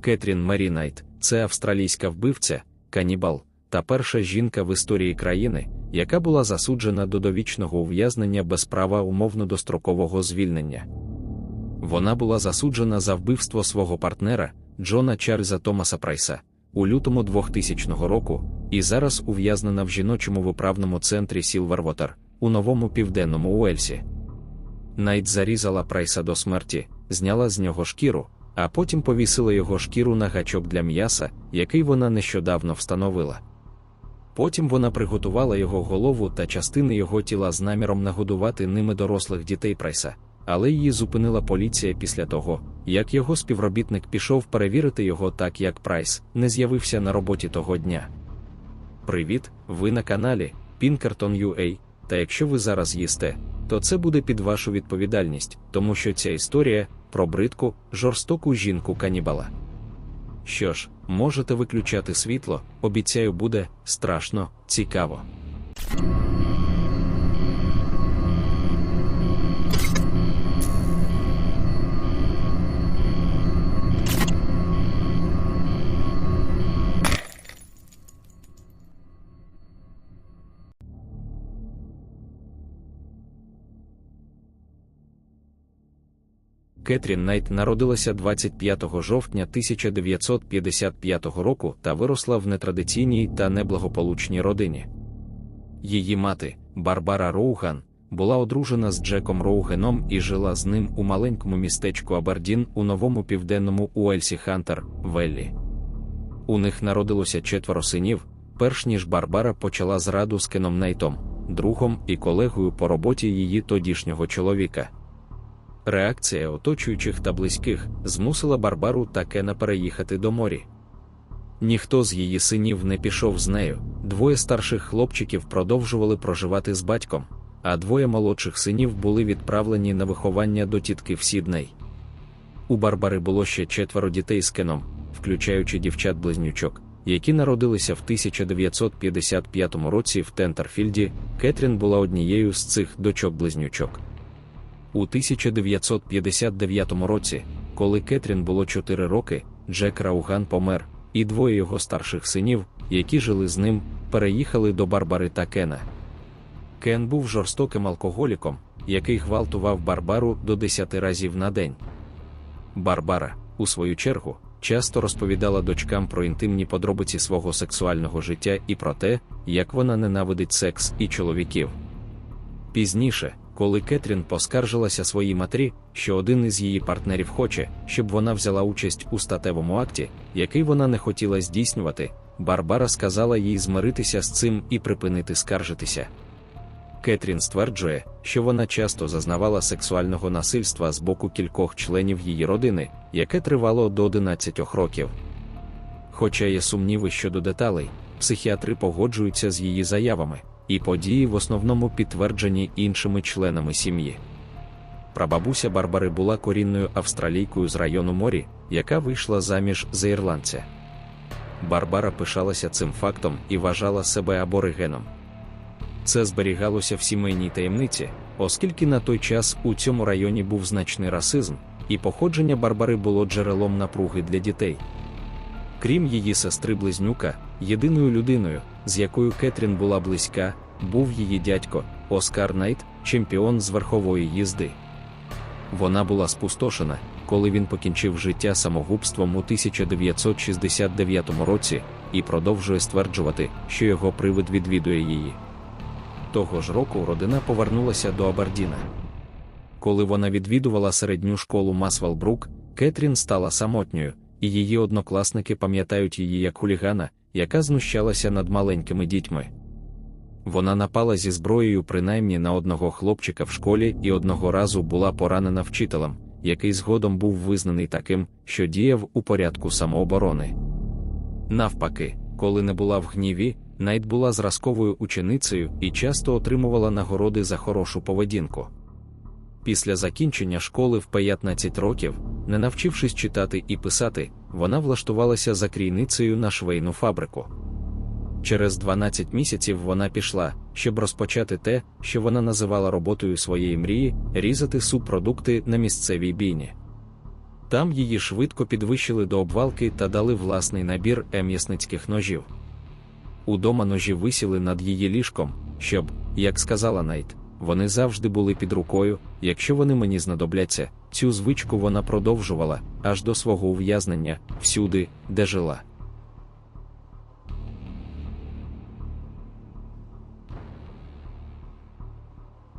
Кетрін Мері Найт це австралійська вбивця, канібал та перша жінка в історії країни, яка була засуджена до довічного ув'язнення без права умовно дострокового звільнення. Вона була засуджена за вбивство свого партнера Джона Чарльза Томаса Прайса у лютому 2000 року і зараз ув'язнена в жіночому виправному центрі Сілвервотер у новому південному Уельсі. Найт зарізала Прайса до смерті, зняла з нього шкіру, а потім повісила його шкіру на гачок для м'яса, який вона нещодавно встановила. Потім вона приготувала його голову та частини його тіла з наміром нагодувати ними дорослих дітей Прайса, але її зупинила поліція після того, як його співробітник пішов перевірити його так, як Прайс не з'явився на роботі того дня. Привіт, ви на каналі Pinkerton UA, Та якщо ви зараз їсте, то це буде під вашу відповідальність, тому що ця історія про бридку, жорстоку жінку канібала. Що ж, можете виключати світло, обіцяю, буде страшно цікаво. Кетрін Найт народилася 25 жовтня 1955 року та виросла в нетрадиційній та неблагополучній родині. Її мати, Барбара Роуган, була одружена з Джеком Роугеном і жила з ним у маленькому містечку Абердін у новому південному Уельсі Хантер, Веллі. У них народилося четверо синів, перш ніж Барбара почала зраду з Кеном Найтом, другом і колегою по роботі її тодішнього чоловіка. Реакція оточуючих та близьких змусила Барбару та Кена переїхати до морі. Ніхто з її синів не пішов з нею, двоє старших хлопчиків продовжували проживати з батьком, а двоє молодших синів були відправлені на виховання до тітки в Сідней. У Барбари було ще четверо дітей з Кеном, включаючи дівчат-близнючок, які народилися в 1955 році в Тентерфільді. Кетрін була однією з цих дочок-близнючок. У 1959 році, коли Кетрін було 4 роки, Джек Рауган помер, і двоє його старших синів, які жили з ним, переїхали до Барбари та Кена. Кен був жорстоким алкоголіком, який гвалтував Барбару до 10 разів на день. Барбара, у свою чергу, часто розповідала дочкам про інтимні подробиці свого сексуального життя і про те, як вона ненавидить секс і чоловіків. Пізніше, коли Кетрін поскаржилася своїй матері, що один із її партнерів хоче, щоб вона взяла участь у статевому акті, який вона не хотіла здійснювати, Барбара сказала їй змиритися з цим і припинити скаржитися. Кетрін стверджує, що вона часто зазнавала сексуального насильства з боку кількох членів її родини, яке тривало до 11 років. Хоча є сумніви щодо деталей, психіатри погоджуються з її заявами і події в основному підтверджені іншими членами сім'ї. Прабабуся Барбари була корінною австралійкою з району морі, яка вийшла заміж за ірландця. Барбара пишалася цим фактом і вважала себе аборигеном. Це зберігалося в сімейній таємниці, оскільки на той час у цьому районі був значний расизм, і походження Барбари було джерелом напруги для дітей. Крім її сестри близнюка, єдиною людиною, з якою Кетрін була близька, був її дядько Оскар Найт, чемпіон з верхової їзди. Вона була спустошена, коли він покінчив життя самогубством у 1969 році і продовжує стверджувати, що його привид відвідує її. Того ж року родина повернулася до Абардіна. Коли вона відвідувала середню школу Масвелбрук, Кетрін стала самотньою, і її однокласники пам'ятають її як хулігана, яка знущалася над маленькими дітьми. Вона напала зі зброєю принаймні на одного хлопчика в школі і одного разу була поранена вчителем, який згодом був визнаний таким, що діяв у порядку самооборони. Навпаки, коли не була в гніві, Найт була зразковою ученицею і часто отримувала нагороди за хорошу поведінку. Після закінчення школи в 15 років, не навчившись читати і писати, вона влаштувалася закрійницею на швейну фабрику. Через 12 місяців вона пішла, щоб розпочати те, що вона називала роботою своєї мрії різати субпродукти на місцевій бійні. Там її швидко підвищили до обвалки та дали власний набір ем'ясницьких ножів. Удома ножі висіли над її ліжком, щоб, як сказала Найт, вони завжди були під рукою, якщо вони мені знадобляться. Цю звичку вона продовжувала аж до свого ув'язнення всюди, де жила.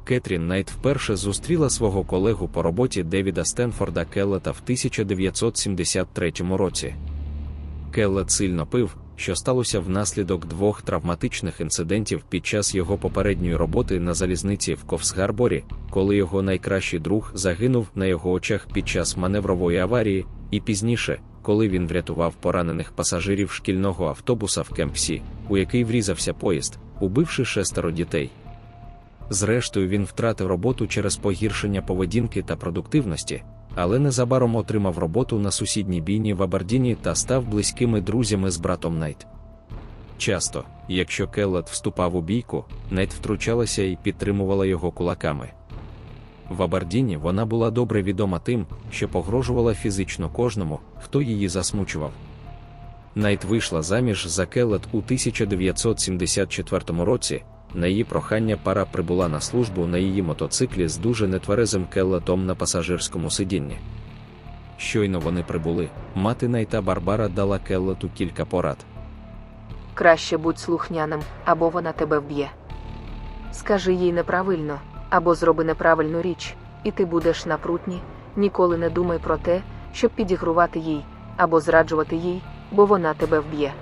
Кетрін Найт вперше зустріла свого колегу по роботі Девіда Стенфорда Келлета в 1973 році. Келлет сильно пив, що сталося внаслідок двох травматичних інцидентів під час його попередньої роботи на залізниці в Ковсгарборі, коли його найкращий друг загинув на його очах під час маневрової аварії, і пізніше, коли він врятував поранених пасажирів шкільного автобуса в Кемпсі, у який врізався поїзд, убивши шестеро дітей. Зрештою, він втратив роботу через погіршення поведінки та продуктивності, але незабаром отримав роботу на сусідній бійні в Абердіні та став близькими друзями з братом Найт. Часто, якщо Келлет вступав у бійку, Найт втручалася і підтримувала його кулаками. В Абердіні вона була добре відома тим, що погрожувала фізично кожному, хто її засмучував. Найт вийшла заміж за Келлет у 1974 році. На її прохання пара прибула на службу на її мотоциклі з дуже нетверезим келлетом на пасажирському сидінні. Щойно вони прибули, мати Найта Барбара дала келлету кілька порад. Краще будь слухняним, або вона тебе вб'є. Скажи їй неправильно, або зроби неправильну річ, і ти будеш на прутні, ніколи не думай про те, щоб підігрувати їй, або зраджувати їй, бо вона тебе вб'є.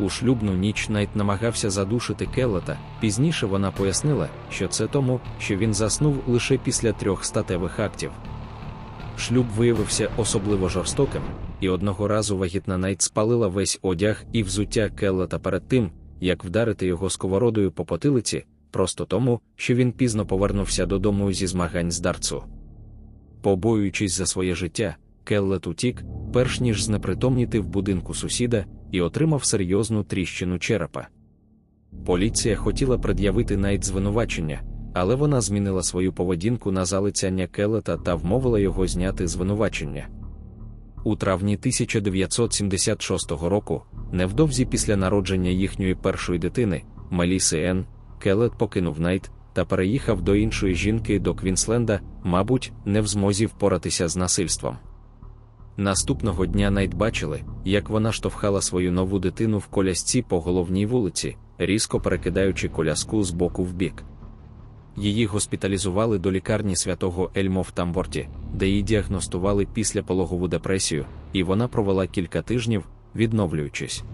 У шлюбну ніч Найт намагався задушити Келлета. Пізніше вона пояснила, що це тому, що він заснув лише після трьох статевих актів. Шлюб виявився особливо жорстоким, і одного разу вагітна Найт спалила весь одяг і взуття Келлета перед тим, як вдарити його сковородою по потилиці, просто тому, що він пізно повернувся додому зі змагань з дарцу. Побоюючись за своє життя, Келлет утік, перш ніж знепритомніти в будинку сусіда, і отримав серйозну тріщину черепа. Поліція хотіла пред'явити Найт звинувачення, але вона змінила свою поведінку на залицяння Келлета та вмовила його зняти звинувачення. У травні 1976 року, невдовзі після народження їхньої першої дитини, Меліси Ен, Келлет покинув Найт та переїхав до іншої жінки до Квінсленда, мабуть, не в змозі впоратися з насильством. Наступного дня Найт бачили, як вона штовхала свою нову дитину в колясці по головній вулиці, різко перекидаючи коляску з боку в бік. Її госпіталізували до лікарні святого Ельмо в Тамборті, де їй діагностували післяпологову депресію, і вона провела кілька тижнів, відновлюючись.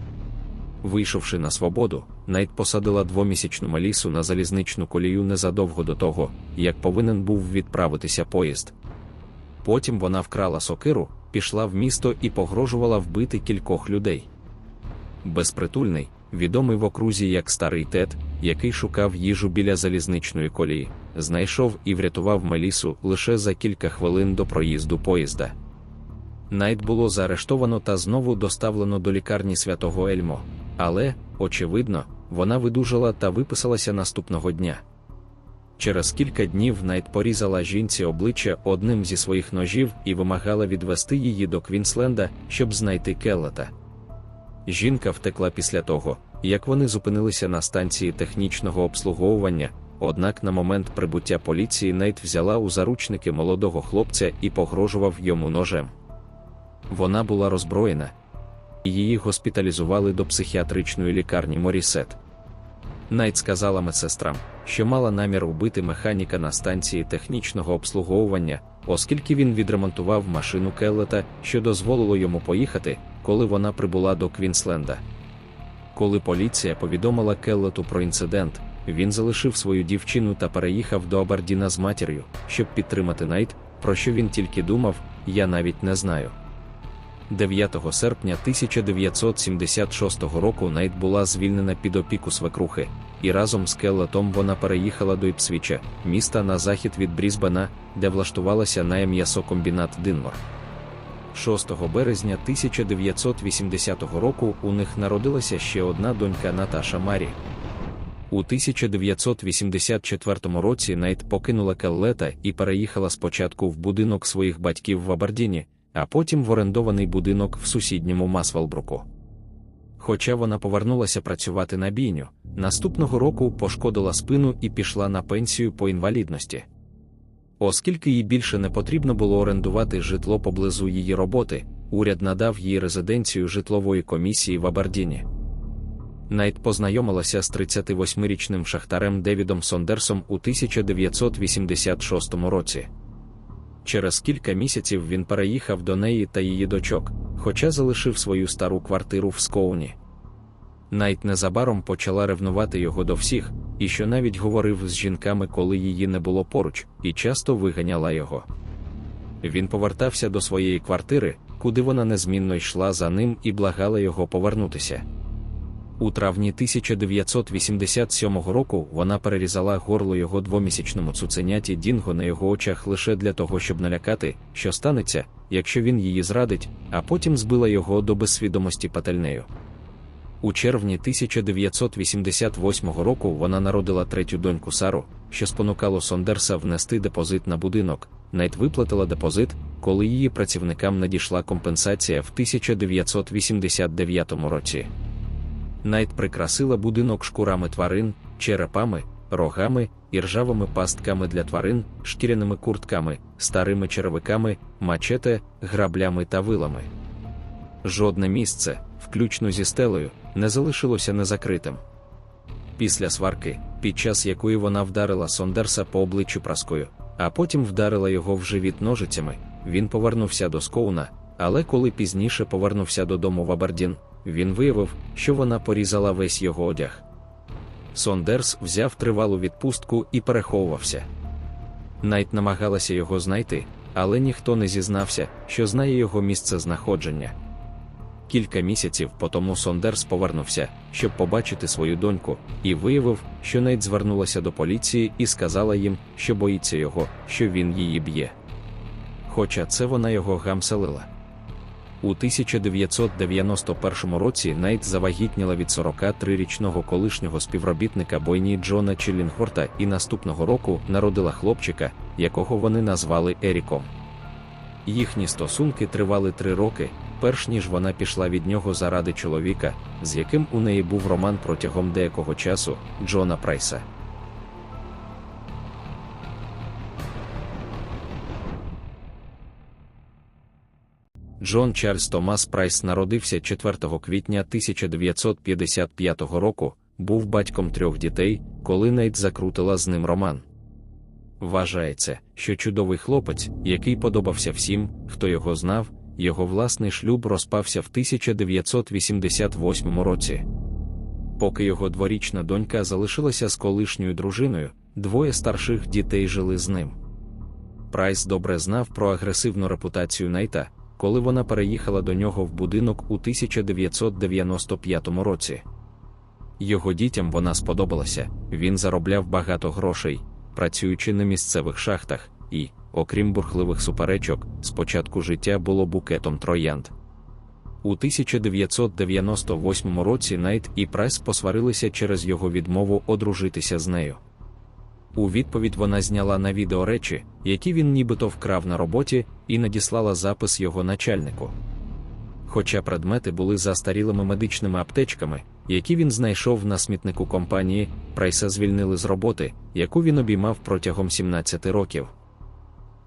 Вийшовши на свободу, Найт посадила двомісячну Малісу на залізничну колію незадовго до того, як повинен був відправитися поїзд. Потім вона вкрала сокиру, пішла в місто і погрожувала вбити кількох людей. Безпритульний, відомий в окрузі як старий тет, який шукав їжу біля залізничної колії, знайшов і врятував Мелісу лише за кілька хвилин до проїзду поїзда. Найт було заарештовано та знову доставлено до лікарні святого Ельмо, але, очевидно, вона видужала та виписалася наступного дня. Через кілька днів Найт порізала жінці обличчя одним зі своїх ножів і вимагала відвести її до Квінсленда, щоб знайти Келлета. Жінка втекла після того, як вони зупинилися на станції технічного обслуговування. Однак на момент прибуття поліції Найт взяла у заручники молодого хлопця і погрожував йому ножем. Вона була роззброєна, її госпіталізували до психіатричної лікарні Морісет. Найт сказала медсестрам, що мала намір убити механіка на станції технічного обслуговування, оскільки він відремонтував машину Келлета, що дозволило йому поїхати, коли вона прибула до Квінсленда. Коли поліція повідомила Келлету про інцидент, він залишив свою дівчину та переїхав до Абардіна з матір'ю, щоб підтримати Найт, про що він тільки думав, я навіть не знаю. 9 серпня 1976 року Найт була звільнена під опіку свекрухи, і разом з Келлетом вона переїхала до Іпсвіча, міста на захід від Брізбена, де влаштувалася на м'ясокомбінат Динмор. 6 березня 1980 року у них народилася ще одна донька Наташа Марі. У 1984 році Найт покинула Келлета і переїхала спочатку в будинок своїх батьків в Абердіні, а потім в орендований будинок в сусідньому Масвелбруку. Хоча вона повернулася працювати на бійню, наступного року пошкодила спину і пішла на пенсію по інвалідності. Оскільки їй більше не потрібно було орендувати житло поблизу її роботи, уряд надав їй резиденцію житлової комісії в Абердіні. Найт познайомилася з 38-річним шахтарем Девідом Сондерсом у 1986 році. Через кілька місяців він переїхав до неї та її дочок, хоча залишив свою стару квартиру в Скоуні. Найт незабаром почала ревнувати його до всіх, і що навіть говорив з жінками, коли її не було поруч, і часто виганяла його. Він повертався до своєї квартири, куди вона незмінно йшла за ним і благала його повернутися. У травні 1987 року вона перерізала горло його двомісячному цуценяті Дінго на його очах лише для того, щоб налякати, що станеться, якщо він її зрадить, а потім збила його до безсвідомості пательнею. У червні 1988 року вона народила третю доньку Сару, що спонукало Сондерса внести депозит на будинок. Найт виплатила депозит, коли її працівникам надійшла компенсація в 1989 році. Найт прикрасила будинок шкурами тварин, черепами, рогами, іржавими пастками для тварин, шкіряними куртками, старими черевиками, мачете, граблями та вилами. Жодне місце, включно зі стелею, не залишилося незакритим. Після сварки, під час якої вона вдарила Сондерса по обличчю праскою, а потім вдарила його в живіт ножицями, він повернувся до Скоуна, але коли пізніше повернувся додому в Абердін, він виявив, що вона порізала весь його одяг. Сондерс взяв тривалу відпустку і переховувався. Найт намагалася його знайти, але ніхто не зізнався, що знає його місце знаходження. Кілька місяців по тому Сондерс повернувся, щоб побачити свою доньку, і виявив, що Найт звернулася до поліції і сказала їм, що боїться його, що він її б'є. Хоча це вона його гамселила. У 1991 році Найт завагітніла від 43-річного колишнього співробітника бойні Джона Челінгворта і наступного року народила хлопчика, якого вони назвали Еріком. Їхні стосунки тривали три роки, перш ніж вона пішла від нього заради чоловіка, з яким у неї був роман протягом деякого часу Джона Прайса. Джон Чарльз Томас Прайс народився 4 квітня 1955 року, був батьком трьох дітей, коли Нейт закрутила з ним роман. Вважається, що чудовий хлопець, який подобався всім, хто його знав, його власний шлюб розпався в 1988 році. Поки його дворічна донька залишилася з колишньою дружиною, двоє старших дітей жили з ним. Прайс добре знав про агресивну репутацію Найта коли вона переїхала до нього в будинок у 1995 році. Його дітям вона сподобалася, він заробляв багато грошей, працюючи на місцевих шахтах, і, окрім бурхливих суперечок, спочатку життя було букетом троянд. У 1998 році Найт і Прайс посварилися через його відмову одружитися з нею. У відповідь вона зняла на відео речі, які він нібито вкрав на роботі, і надіслала запис його начальнику. Хоча предмети були застарілими медичними аптечками, які він знайшов на смітнику компанії, Прайса звільнили з роботи, яку він обіймав протягом 17 років.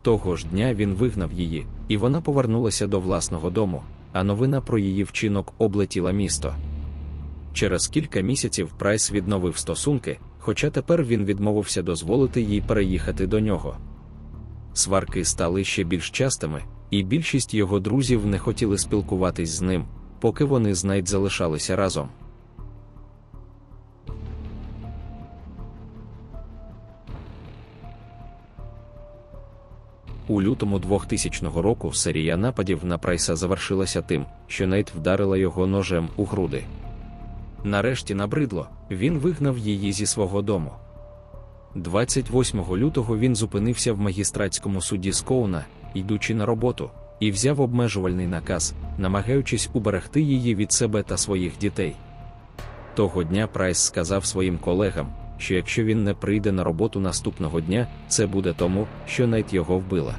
Того ж дня він вигнав її, і вона повернулася до власного дому, а новина про її вчинок облетіла місто. Через кілька місяців Прайс відновив стосунки, хоча тепер він відмовився дозволити їй переїхати до нього. Сварки стали ще більш частими, і більшість його друзів не хотіли спілкуватись з ним, поки вони з Найт залишалися разом. У лютому 2000 року серія нападів на Прайса завершилася тим, що Нейт вдарила його ножем у груди. Нарешті набридло, він вигнав її зі свого дому. 28 лютого він зупинився в магістратському суді Скоуна, йдучи на роботу, і взяв обмежувальний наказ, намагаючись уберегти її від себе та своїх дітей. Того дня Прайс сказав своїм колегам, що якщо він не прийде на роботу наступного дня, це буде тому, що Найт його вбила.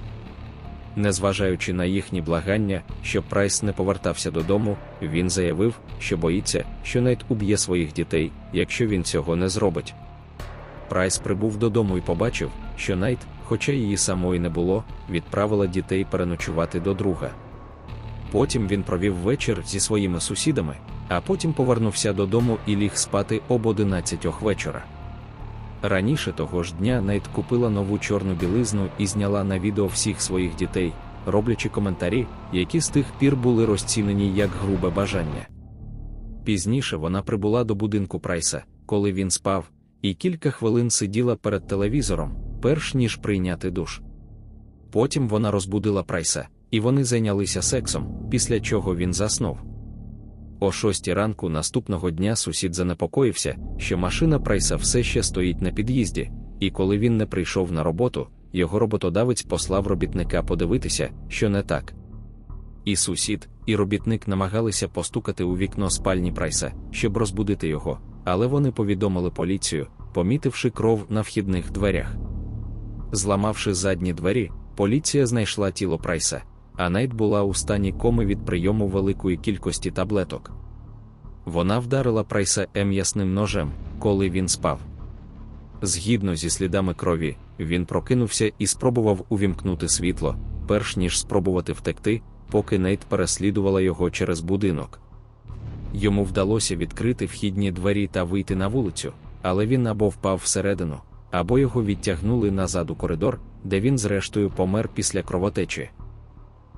Незважаючи на їхні благання, щоб Прайс не повертався додому, він заявив, що боїться, що Найт уб'є своїх дітей, якщо він цього не зробить. Прайс прибув додому і побачив, що Найт, хоча її самої не було, відправила дітей переночувати до друга. Потім він провів вечір зі своїми сусідами, а потім повернувся додому і ліг спати об 11 вечора. Раніше того ж дня Найт купила нову чорну білизну і зняла на відео всіх своїх дітей, роблячи коментарі, які з тих пір були розцінені як грубе бажання. Пізніше вона прибула до будинку Прайса, коли він спав, і кілька хвилин сиділа перед телевізором, перш ніж прийняти душ. Потім вона розбудила Прайса, і вони зайнялися сексом, після чого він заснув. О шостій ранку наступного дня сусід занепокоївся, що машина Прайса все ще стоїть на під'їзді, і коли він не прийшов на роботу, його роботодавець послав робітника подивитися, що не так. І сусід, і робітник намагалися постукати у вікно спальні Прайса, щоб розбудити його, але вони повідомили поліцію, помітивши кров на вхідних дверях. Зламавши задні двері, поліція знайшла тіло Прайса а Найт була у стані коми від прийому великої кількості таблеток. Вона вдарила Прайса м'ясним ножем, коли він спав. Згідно зі слідами крові, він прокинувся і спробував увімкнути світло, перш ніж спробувати втекти, поки Нейт переслідувала його через будинок. Йому вдалося відкрити вхідні двері та вийти на вулицю, але він або впав всередину, або його відтягнули назад у коридор, де він, зрештою, помер після кровотечі.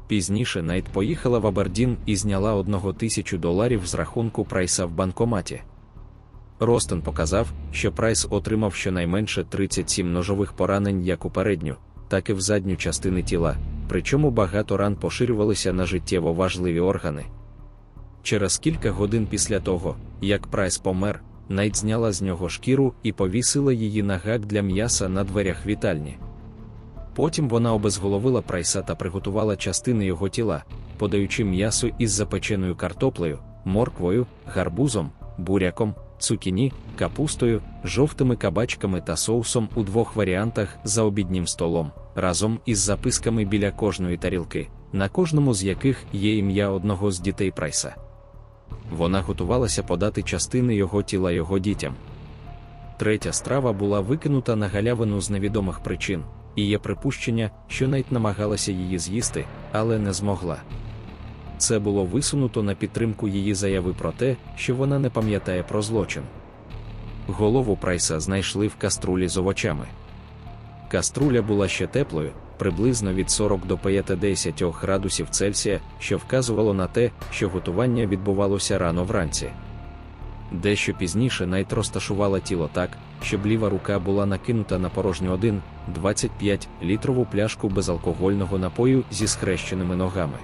Пізніше Найт поїхала в Абердін і зняла одного тисячу доларів з рахунку Прайса в банкоматі. Ростен показав, що Прайс отримав щонайменше 37 ножових поранень як у передню, так і в задню частини тіла, причому багато ран поширювалися на життєво важливі органи. Через кілька годин після того, як Прайс помер, Найт зняла з нього шкіру і повісила її на гак для м'яса на дверях вітальні. Потім вона обезголовила прайса та приготувала частини його тіла, подаючи м'ясо із запеченою картоплею, морквою, гарбузом, буряком, цукіні, капустою, жовтими кабачками та соусом у двох варіантах за обіднім столом, разом із записками біля кожної тарілки, на кожному з яких є ім'я одного з дітей прайса. Вона готувалася подати частини його тіла його дітям. Третя страва була викинута на галявину з невідомих причин і є припущення, що навіть намагалася її з'їсти, але не змогла. Це було висунуто на підтримку її заяви про те, що вона не пам'ятає про злочин. Голову Прайса знайшли в каструлі з овочами. Каструля була ще теплою, приблизно від 40 до 50 градусів Цельсія, що вказувало на те, що готування відбувалося рано вранці. Дещо пізніше Найт розташувала тіло так, щоб ліва рука була накинута на порожню 1,25 літрову пляшку безалкогольного напою зі схрещеними ногами.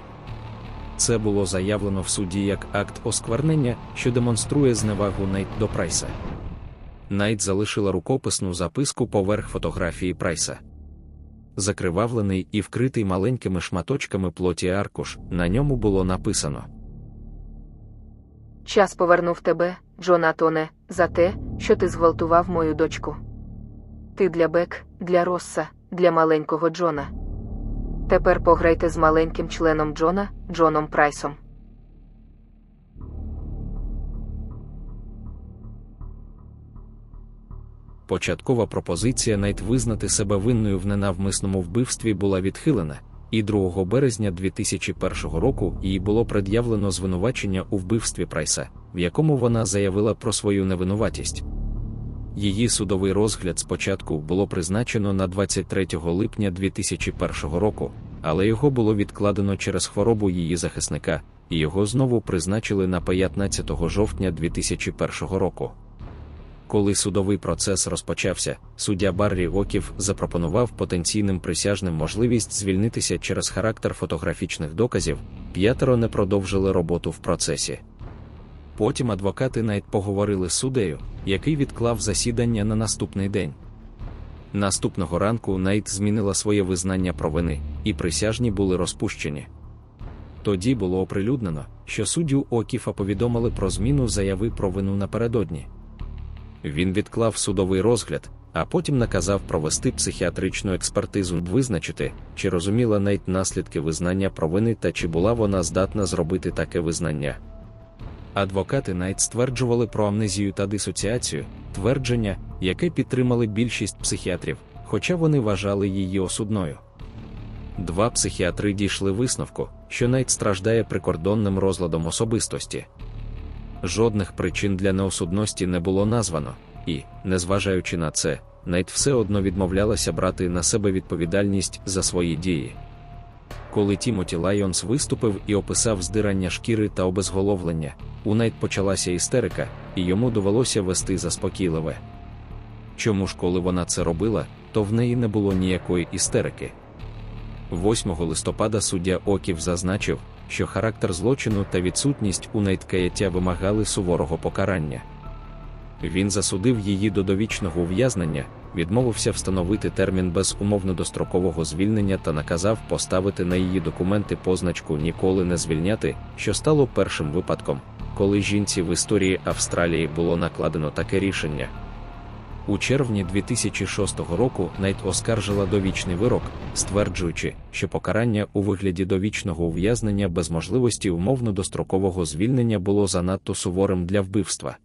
Це було заявлено в суді як акт осквернення, що демонструє зневагу Найт до Прайса. Найт залишила рукописну записку поверх фотографії Прайса. Закривавлений і вкритий маленькими шматочками плоті аркуш, на ньому було написано. Час повернув тебе, Джонатоне, за те, що ти зґвалтував мою дочку. Ти для Бек, для Росса, для маленького Джона. Тепер пограйте з маленьким членом Джона, Джоном Прайсом. Початкова пропозиція навіть визнати себе винною в ненавмисному вбивстві була відхилена, і 2 березня 2001 року їй було пред'явлено звинувачення у вбивстві Прайса, в якому вона заявила про свою невинуватість. Її судовий розгляд спочатку було призначено на 23 липня 2001 року, але його було відкладено через хворобу її захисника, і його знову призначили на 15 жовтня 2001 року. Коли судовий процес розпочався, суддя Баррі Оків запропонував потенційним присяжним можливість звільнитися через характер фотографічних доказів, п'ятеро не продовжили роботу в процесі. Потім адвокати навіть поговорили з суддею, який відклав засідання на наступний день. Наступного ранку Найт змінила своє визнання провини, і присяжні були розпущені. Тоді було оприлюднено, що суддю Окіфа повідомили про зміну заяви про вину напередодні. Він відклав судовий розгляд, а потім наказав провести психіатричну експертизу, визначити, чи розуміла Нейт наслідки визнання провини та чи була вона здатна зробити таке визнання. Адвокати Найт стверджували про амнезію та дисоціацію, твердження, яке підтримали більшість психіатрів, хоча вони вважали її осудною. Два психіатри дійшли висновку, що Найт страждає прикордонним розладом особистості. Жодних причин для неосудності не було названо, і, незважаючи на це, Найт все одно відмовлялася брати на себе відповідальність за свої дії. Коли Тімоті Лайонс виступив і описав здирання шкіри та обезголовлення, у Найт почалася істерика, і йому довелося вести заспокійливе. Чому ж, коли вона це робила, то в неї не було ніякої істерики. 8 листопада суддя Оків зазначив, що характер злочину та відсутність у Найт каяття вимагали суворого покарання. Він засудив її до довічного ув'язнення, відмовився встановити термін безумовно дострокового звільнення та наказав поставити на її документи позначку ніколи не звільняти, що стало першим випадком, коли жінці в історії Австралії було накладено таке рішення. У червні 2006 року Найт оскаржила довічний вирок, стверджуючи, що покарання у вигляді довічного ув'язнення без можливості умовно дострокового звільнення було занадто суворим для вбивства.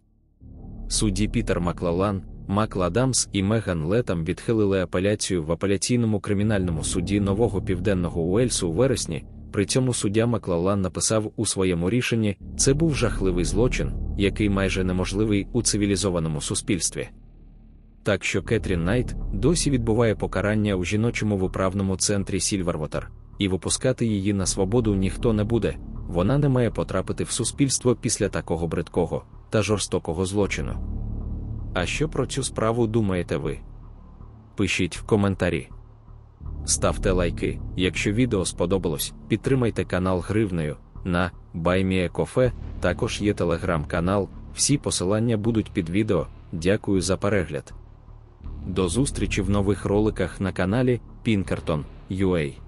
Судді Пітер Маклалан, Макл Адамс і Меган Летам відхилили апеляцію в апеляційному кримінальному суді Нового Південного Уельсу у вересні. При цьому суддя Маклалан написав у своєму рішенні: це був жахливий злочин, який майже неможливий у цивілізованому суспільстві. Так що Кетрін Найт досі відбуває покарання у жіночому виправному центрі Сільвервотер, і випускати її на свободу ніхто не буде, вона не має потрапити в суспільство після такого бридкого та жорстокого злочину. А що про цю справу думаєте ви? Пишіть в коментарі. Ставте лайки, якщо відео сподобалось, підтримайте канал гривнею на BuyMeACoffee, також є телеграм-канал, всі посилання будуть під відео. Дякую за перегляд. До зустрічі в нових роликах на каналі Pinkerton.ua